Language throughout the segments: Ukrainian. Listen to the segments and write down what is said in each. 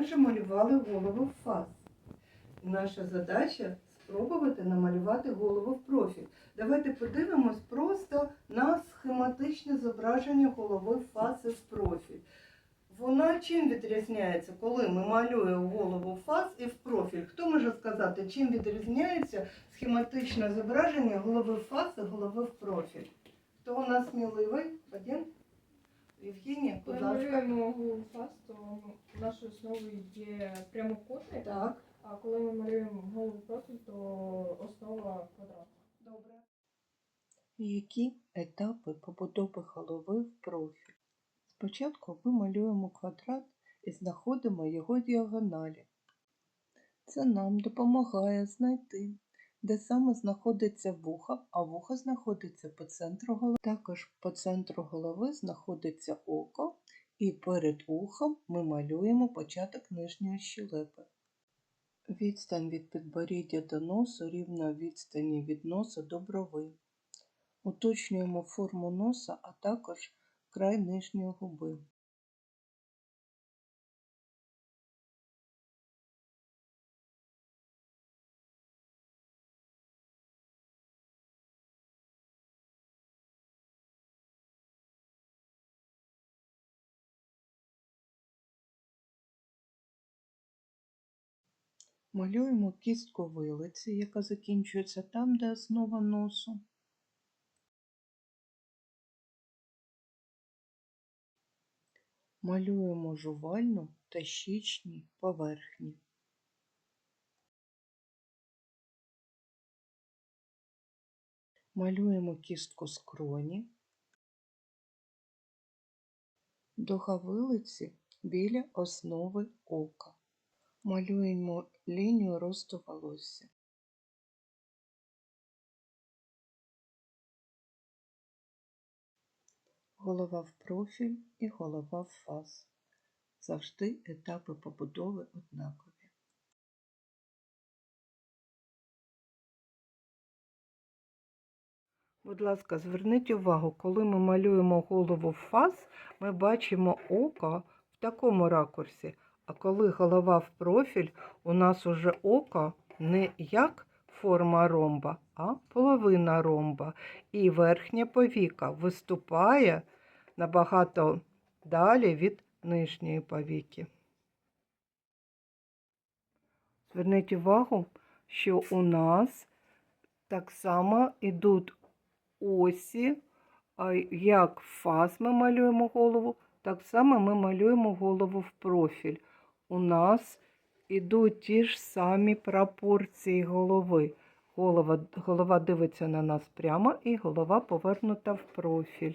вже малювали голову в фас. Наша задача спробувати намалювати голову в профіль. Давайте подивимось просто на схематичне зображення голови в фас і в профіль. Вона чим відрізняється, коли ми малюємо голову в фас і в профіль? Хто може сказати, чим відрізняється схематичне зображення голови в голови в профіль? Хто у нас сміливий? Вадим? Євгенія, будь ласка. малюємо фас, то нашою основою є прямокутник, Так, а коли ми малюємо голову профіль, то основа квадрат. добре. Які етапи побудови голови в профіль? Спочатку ми малюємо квадрат і знаходимо його діагоналі. Це нам допомагає знайти, де саме знаходиться вуха, а вуха знаходиться по центру голови. Також по центру голови знаходиться око, і перед ухом ми малюємо початок нижньої щелепи. Відстань від підборіддя до носу рівна відстані від носа до брови. Уточнюємо форму носа, а також край нижньої губи. Малюємо кістку вилиці, яка закінчується там, де основа носу. Малюємо жувальну та щічні поверхні. Малюємо кістку скроні, дуга вилиці біля основи ока. Малюємо лінію росту волосся. Голова в профіль і голова в фас. Завжди етапи побудови однакові. Будь ласка, зверніть увагу, коли ми малюємо голову в фас, ми бачимо око в такому ракурсі. А коли голова в профіль, у нас уже око не як форма ромба, а половина ромба. І верхня повіка виступає набагато далі від нижньої повіки. Зверніть увагу, що у нас так само йдуть осі, як фас ми малюємо голову, так само ми малюємо голову в профіль. У нас ідуть ті ж самі пропорції голови. Голова, голова дивиться на нас прямо і голова повернута в профіль.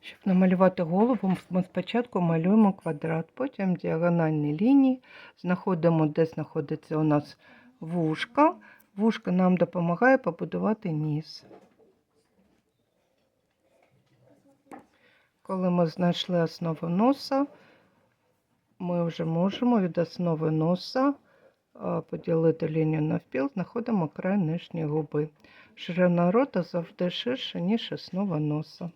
Щоб намалювати голову, ми спочатку малюємо квадрат, потім діагональні лінії, знаходимо, де знаходиться у нас вушка. Вушка нам допомагає побудувати ніс. Коли ми знайшли основу носа, ми вже можемо від основи носа поділити лінію навпіл, знаходимо край нижньої губи. Ширина рота завжди ширша, ніж основа носа.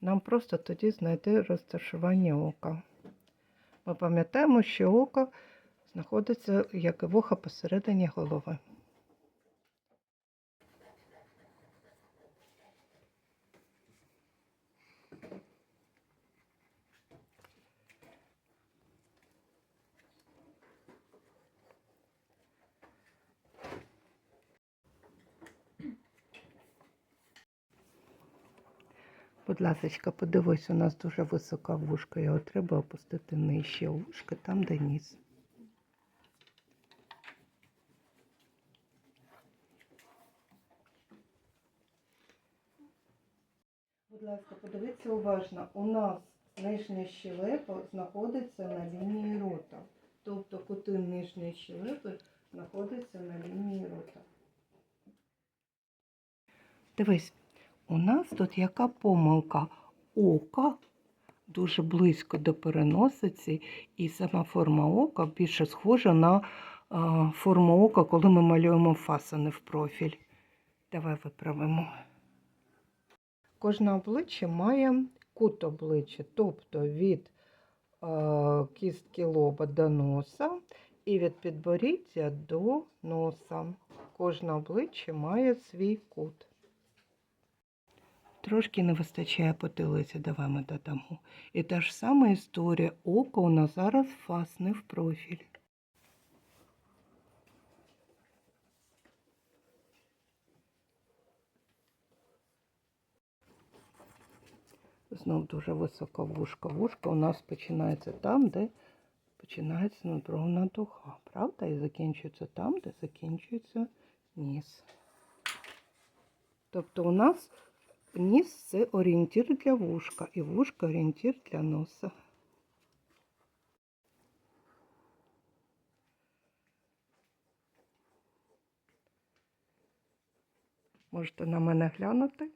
Нам просто тоді знайти розташування ока. Ми пам'ятаємо, що око знаходиться як і вуха посередині голови. Будь ласка, подивись, у нас дуже висока вушка, його треба опустити нижче вушка, там де ніс. Будь ласка, подивіться уважно. У нас нижня щелепа знаходиться на лінії рота. Тобто кути нижньої щелепи знаходяться на лінії рота. Дивись, у нас тут яка помилка? Око дуже близько до переносиці, і сама форма ока більше схожа на форму ока, коли ми малюємо фасани в профіль. Давай виправимо. Кожне обличчя має кут обличчя, тобто від кістки лоба до носа і від підборіддя до носа. Кожне обличчя має свій кут. Трошки не вистачає потилиці, давай ми додамо. І та ж сама історія. Око у нас зараз фас, не в профіль. Знов дуже висока вушка. Вушка у нас починається там, де починається надбровна дуга, правда? І закінчується там, де закінчується ніс. Тобто у нас ніс це орієнтир для вушка, і вушка орієнтир для носа. Можете на мене глянути.